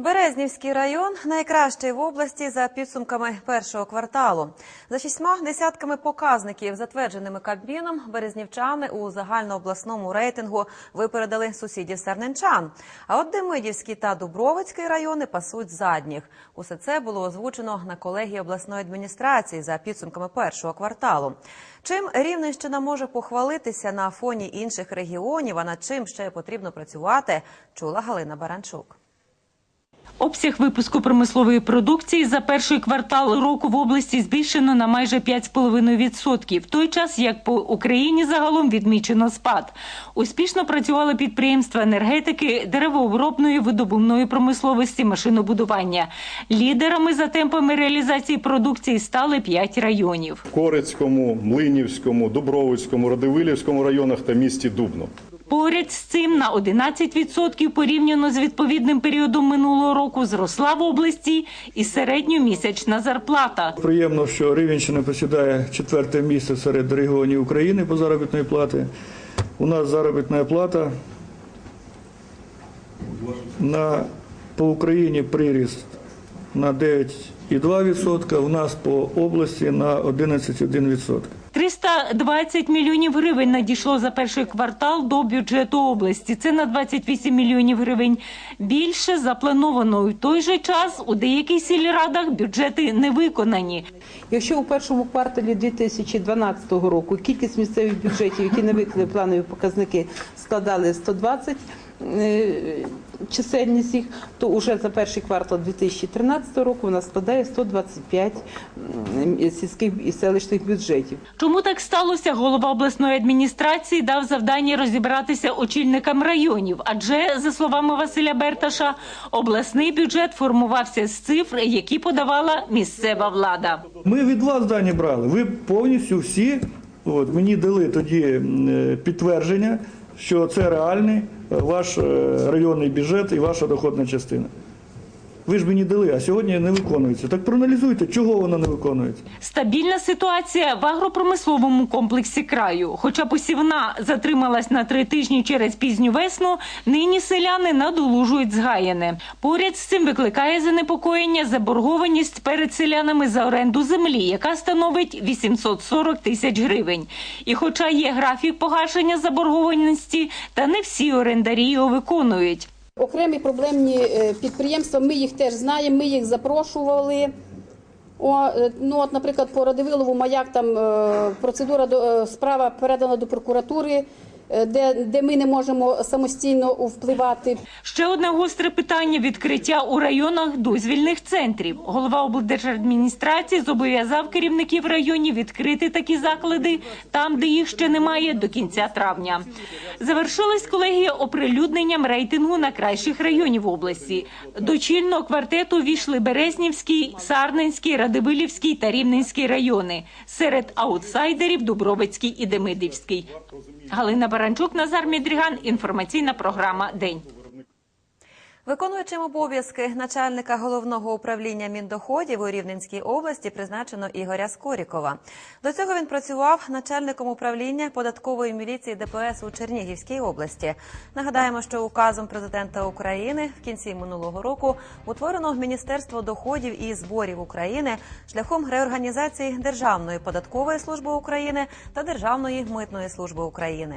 Березнівський район найкращий в області за підсумками першого кварталу. За шістьма десятками показників, затвердженими Кабміном, березнівчани у загальнообласному рейтингу випередили сусідів Сарненчан. А от Демидівський та Дубровицький райони пасуть задніх. Усе це було озвучено на колегії обласної адміністрації за підсумками першого кварталу. Чим Рівненщина може похвалитися на фоні інших регіонів, а над чим ще потрібно працювати, чула Галина Баранчук. Обсяг випуску промислової продукції за перший квартал року в області збільшено на майже 5,5%, в той час як по Україні загалом відмічено спад. Успішно працювали підприємства енергетики, деревообробної, видобувної промисловості, машинобудування. Лідерами за темпами реалізації продукції стали 5 районів. Корецькому, Млинівському, Дубровицькому, Радивилівському районах та місті Дубно. Поряд з цим на 11% порівняно з відповідним періодом минулого року зросла в області і середньомісячна зарплата. Приємно, що Рівенщина посідає четверте місце серед регіонів України по заробітної плати. У нас заробітна плата на, по Україні приріст на 9,2%, у нас по області на 11,1%. 320 мільйонів гривень надійшло за перший квартал до бюджету області. Це на 28 мільйонів гривень більше заплановано. У той же час у деяких сільрадах бюджети не виконані. Якщо у першому кварталі 2012 року кількість місцевих бюджетів, які не виконали планові показники, складали 120 е, чисельність їх, то уже за перший квартал 2013 року вона складає 125 сільських і селищних бюджетів. Чому так сталося? Голова обласної адміністрації дав завдання розібратися очільникам районів. Адже, за словами Василя Берташа, обласний бюджет формувався з цифр, які подавала місцева влада. Ми від вас дані брали. Ви повністю всі от, мені дали тоді е, підтвердження, що це реальний е, ваш е, районний бюджет і ваша доходна частина. Ви ж мені дали, а сьогодні не виконується. Так проаналізуйте, чого вона не виконується. Стабільна ситуація в агропромисловому комплексі краю. Хоча посівна затрималась на три тижні через пізню весну, нині селяни надолужують згаяне. Поряд з цим викликає занепокоєння заборгованість перед селянами за оренду землі, яка становить 840 тисяч гривень. І хоча є графік погашення заборгованості, та не всі орендарі його виконують. Окремі проблемні е, підприємства, ми їх теж знаємо, ми їх запрошували. О, е, ну от, наприклад, по Радивилову маяк там е, процедура справа передана до прокуратури, де, де ми не можемо самостійно впливати. Ще одне гостре питання відкриття у районах дозвільних центрів. Голова облдержадміністрації зобов'язав керівників районів відкрити такі заклади там, де їх ще немає, до кінця травня. Завершилась колегія оприлюдненням рейтингу найкращих районів області. До чільного квартету війшли Березнівський, Сарненський, Радивилівський та Рівненський райони. Серед аутсайдерів Дубровицький і Демидівський. Галина Баранчук, Назар Мідріган. Інформаційна програма День. Виконуючим обов'язки начальника головного управління міндоходів у Рівненській області призначено Ігоря Скорікова. До цього він працював начальником управління податкової міліції ДПС у Чернігівській області. Нагадаємо, що указом президента України в кінці минулого року утворено Міністерство доходів і зборів України шляхом реорганізації Державної податкової служби України та Державної митної служби України.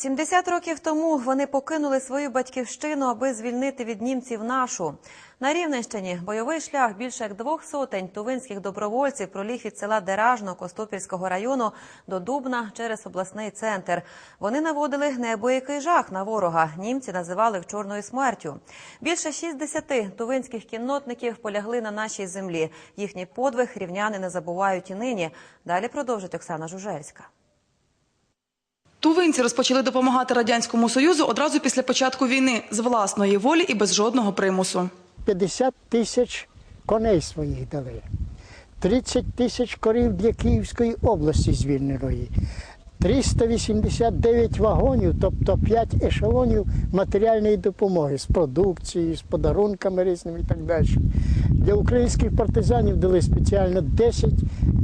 Сімдесят років тому вони покинули свою батьківщину, аби звільнити від німців нашу. На Рівненщині бойовий шлях більше як двох сотень тувинських добровольців проліг від села Деражно Костопільського району до Дубна через обласний центр. Вони наводили неабиякий жах на ворога. Німці називали їх чорною смертю. Більше 60 тувинських кіннотників полягли на нашій землі. Їхній подвиг рівняни не забувають і нині. Далі продовжить Оксана Жужельська. Тувинці розпочали допомагати радянському союзу одразу після початку війни з власної волі і без жодного примусу. 50 тисяч коней своїх дали, 30 тисяч корів для Київської області звільненої. 389 вагонів, тобто 5 ешелонів матеріальної допомоги з продукцією, з подарунками різними і так далі. Для українських партизанів дали спеціально 10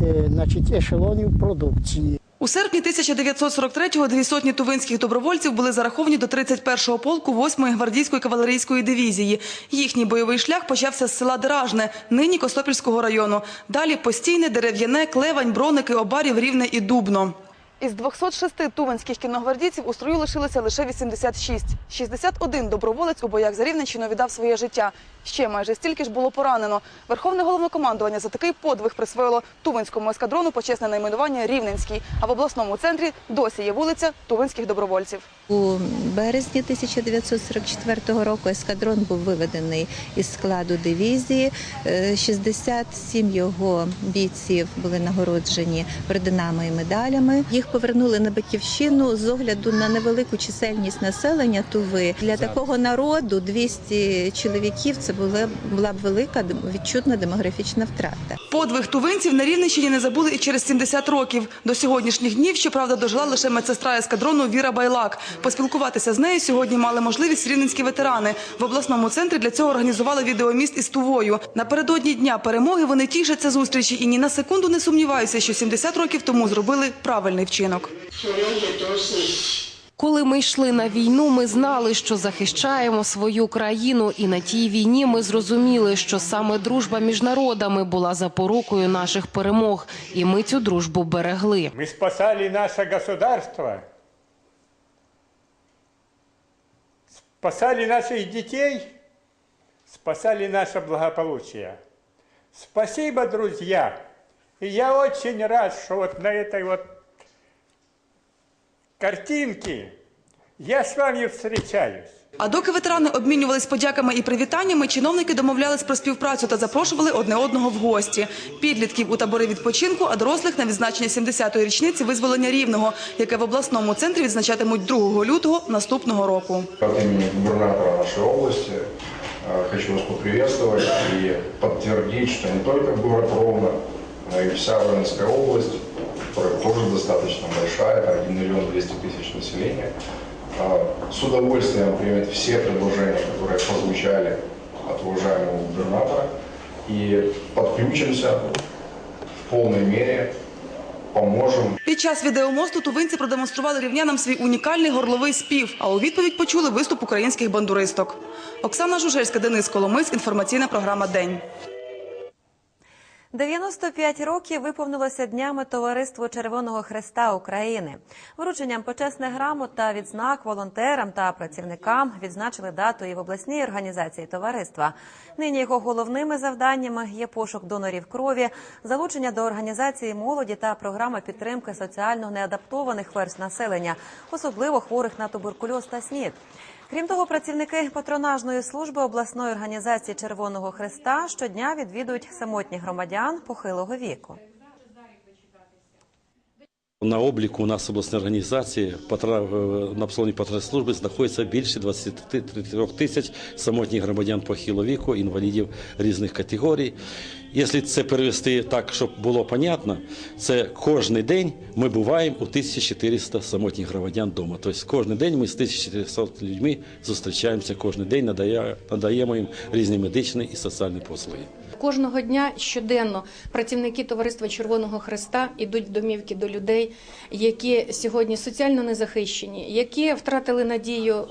е, значить, ешелонів продукції. У серпні 1943-го дві сотні тувинських добровольців були зараховані до 31-го полку 8-ї гвардійської кавалерійської дивізії. Їхній бойовий шлях почався з села Дражне, нині Костопільського району. Далі постійне, дерев'яне, клевань, броники, обарів, рівне і дубно. Із 206 тувинських кіногвардійців у строю лишилося лише 86. 61 доброволець у боях за Рівненщину віддав своє життя. Ще майже стільки ж було поранено. Верховне головнокомандування за такий подвиг присвоїло Тувинському ескадрону почесне найменування Рівненський. А в обласному центрі досі є вулиця Тувинських добровольців. У березні 1944 року ескадрон був виведений із складу дивізії. Е, 67 його бійців були нагороджені орденами і медалями. Їх повернули на батьківщину з огляду на невелику чисельність населення Туви. Для такого народу 200 чоловіків це була, була б велика відчутна демографічна втрата. Подвиг тувинців на Рівненщині не забули і через 70 років. До сьогоднішніх днів, щоправда, дожила лише медсестра ескадрону Віра Байлак. Поспілкуватися з нею сьогодні мали можливість рівненські ветерани. В обласному центрі для цього організували відеоміст із Тувою. Напередодні дня перемоги вони тішаться зустрічі і ні на секунду не сумніваються, що 70 років тому зробили правильний вчинок. Коли ми йшли на війну, ми знали, що захищаємо свою країну, і на тій війні ми зрозуміли, що саме дружба між народами була запорукою наших перемог, і ми цю дружбу берегли. Мы спасали наше государство, спасали наших детей, спасали наше благополучие. Спасибо, друзья. И я очень рад, что вот на этой вот картинке я с вами встречаюсь. А доки ветерани обмінювались подяками і привітаннями, чиновники домовлялись про співпрацю та запрошували одне одного в гості. Підлітків у табори відпочинку, а дорослих на відзначення 70-ї річниці визволення Рівного, яке в обласному центрі відзначатимуть 2 лютого наступного року. От имени губернатора нашей области э, хочу вас поприветствовать и подтвердить, что не только город Ровно, но и вся Ровенская область, которая тоже достаточно большая, 1 миллион 200 тысяч населения, э, с удовольствием примет все предложения, которые прозвучали от уважаемого губернатора, и подключимся в полной мере, поможем Під час відеомосту тувинці продемонстрували рівнянам свій унікальний горловий спів, а у відповідь почули виступ українських бандуристок. Оксана Жужельська, Денис Коломис, інформаційна програма День. 95 років виповнилося днями Товариству Червоного Хреста України. Врученням почесних грамот та відзнак волонтерам та працівникам відзначили дату і в обласній організації товариства. Нині його головними завданнями є пошук донорів крові, залучення до організації молоді та програма підтримки соціально неадаптованих верств населення, особливо хворих на туберкульоз та СНІД. Крім того, працівники патронажної служби обласної організації Червоного Христа щодня відвідують самотніх громадян похилого віку. На обліку у нас в обласній організації е, на обслуговуванні патрульної знаходиться більше 23 тисяч самотніх громадян похилого віку, інвалідів різних категорій. Якщо це перевести так, щоб було понятно, це кожен день ми буваємо у 1400 самотніх громадян вдома. Тобто кожен день ми з 1400 людьми зустрічаємося кожен день, надає- надаємо їм різні медичні і соціальні послуги. Кожного дня щоденно працівники товариства Червоного Хреста йдуть в домівки до людей, які сьогодні соціально незахищені, які втратили надію е,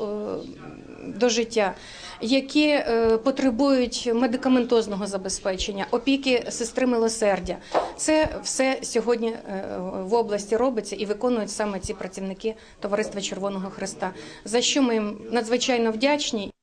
до життя, які е, потребують медикаментозного забезпечення, опіки сестри милосердя. Це все сьогодні е, в області робиться і виконують саме ці працівники товариства Червоного Хреста. За що ми їм надзвичайно вдячні.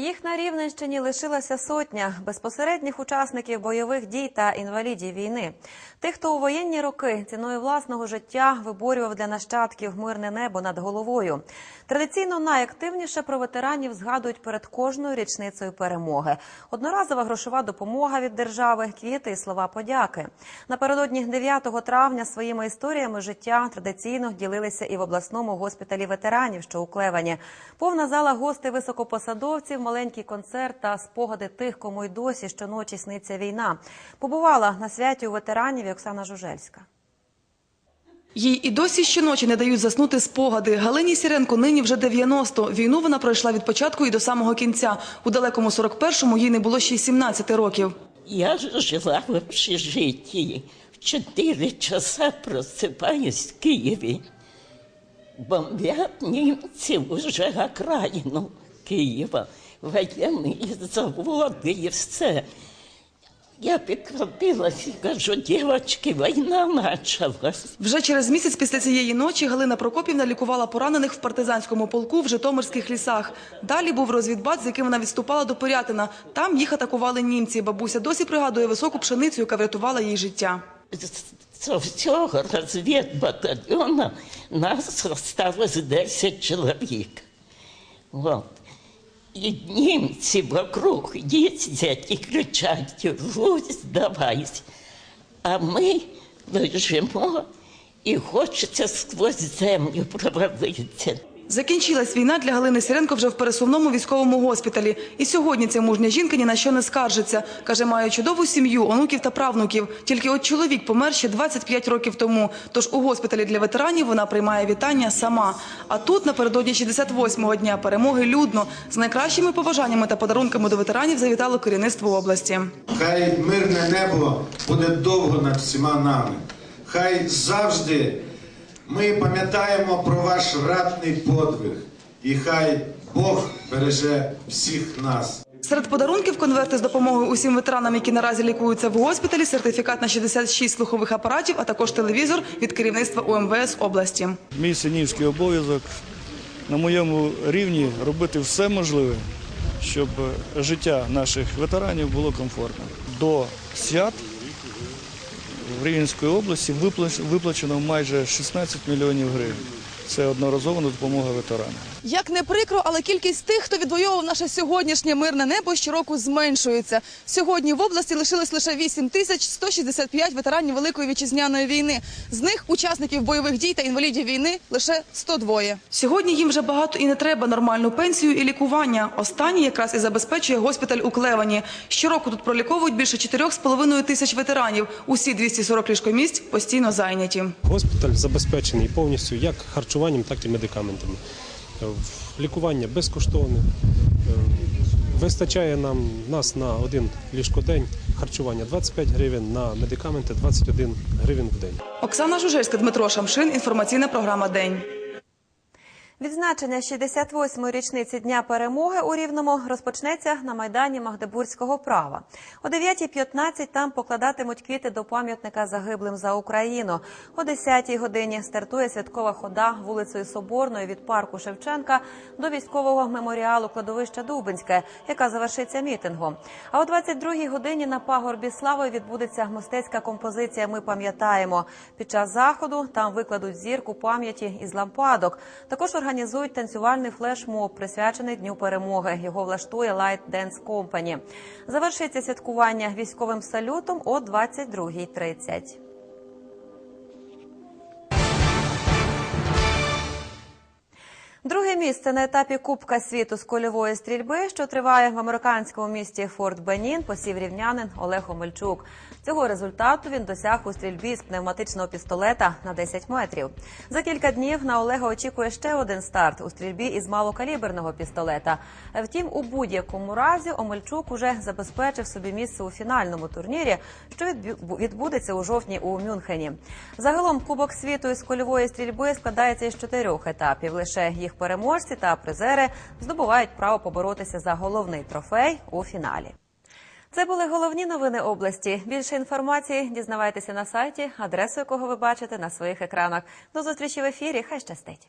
Їх на Рівненщині лишилася сотня безпосередніх учасників бойових дій та інвалідів війни. Тих, хто у воєнні роки ціною власного життя виборював для нащадків мирне небо над головою. Традиційно найактивніше про ветеранів згадують перед кожною річницею перемоги. Одноразова грошова допомога від держави, квіти і слова подяки. Напередодні 9 травня своїми історіями життя традиційно ділилися і в обласному госпіталі ветеранів, що у Клевані. Повна зала гостей високопосадовців, маленький концерт та спогади тих, кому й досі щоночі сниться війна. Побувала на святі у ветеранів і Оксана Жужельська. Їй і досі щоночі не дають заснути спогади. Галині Сіренко нині вже 90. Війну вона пройшла від початку і до самого кінця. У далекому 41-му їй не було ще й 17 років. Я ж жила в общежитии. В 4 часа просыпаюсь в Киеве. Бомбят немцы уже окраину Киева. Военные заводы и все. Я підхопилась і кажу, дівчатки, війна началась. Вже через місяць після цієї ночі Галина Прокопівна лікувала поранених в партизанському полку в Житомирських лісах. Далі був розвідбат, з яким вона відступала до Пирятина. Там їх атакували німці. Бабуся досі пригадує високу пшеницю, яка врятувала їй життя. З всього розвідбатальйону нас осталось 10 чоловік. Вот. І німці вокруг їздять і кричать, Русь, здавайся. А ми лежимо і хочеться сквозь землю провалитися. Закінчилась війна для Галини Сіренко вже в пересувному військовому госпіталі. І сьогодні ця мужня жінка ні на що не скаржиться. Каже, має чудову сім'ю, онуків та правнуків. Тільки от чоловік помер ще 25 років тому. Тож у госпіталі для ветеранів вона приймає вітання сама. А тут напередодні 68-го дня перемоги людно з найкращими побажаннями та подарунками до ветеранів завітало керівництво області. Хай мирне небо буде довго над всіма нами. Хай завжди ми пам'ятаємо про ваш ратний подвиг. І хай Бог береже всіх нас. Серед подарунків конверти з допомогою усім ветеранам, які наразі лікуються в госпіталі, сертифікат на 66 слухових апаратів, а також телевізор від керівництва УМВС області. Мій синівський обов'язок на моєму рівні робити все можливе, щоб життя наших ветеранів було комфортним. До свят в Рівненської області виплач- виплачено майже 16 мільйонів гривень. Це одноразова допомога ветеранам. Як не прикро, але кількість тих, хто відвоював наше сьогоднішнє мирне небо, щороку зменшується. Сьогодні в області лишилось лише 8 тисяч 165 ветеранів Великої вітчизняної війни. З них учасників бойових дій та інвалідів війни лише 102. Сьогодні їм вже багато і не треба нормальну пенсію і лікування. Останні якраз і забезпечує госпіталь у Клевані. Щороку тут проліковують більше 4,5 тисяч ветеранів. Усі 240 ліжкомісць постійно зайняті. Госпіталь забезпечений повністю як харчуванням, так і медикаментами. Е, Лікування безкоштовне. Е, Вистачає нам нас на один ліжкодень, харчування 25 гривень, на медикаменти 21 гривень в день. Оксана Жужельська, Дмитро Шамшин. Інформаційна програма День. Відзначення 68-ї річниці Дня перемоги у Рівному розпочнеться на майдані Магдебурзького права. О 9.15 там покладатимуть квіти до пам'ятника загиблим за Україну. О 10-й годині стартує святкова хода вулицею Соборною від парку Шевченка до військового меморіалу кладовища Дубинське, яка завершиться мітингом. А о 22-й годині на пагорбі слави відбудеться мистецька композиція Ми пам'ятаємо. Під час заходу там викладуть зірку пам'яті із лампадок. Також організують танцювальний флешмоб, присвячений Дню перемоги. Його влаштує Light Dance Company. Завершиться святкування військовим салютом о 22.30. Друге місце на етапі Кубка світу з кольової стрільби, що триває в американському місті Форт Бенін, посів рівнянин Олег Омельчук. Цього результату він досяг у стрільбі з пневматичного пістолета на 10 метрів. За кілька днів на Олега очікує ще один старт у стрільбі із малокаліберного пістолета. Втім, у будь-якому разі Омельчук уже забезпечив собі місце у фінальному турнірі, що відбу- відбудеться у жовтні у Мюнхені. Загалом Кубок світу із кольової стрільби складається із чотирьох етапів. Лише їх переможці та призери здобувають право поборотися за головний трофей у фіналі. Це були головні новини області. Більше інформації дізнавайтеся на сайті, адресу якого ви бачите на своїх екранах. До зустрічі в ефірі. Хай щастить.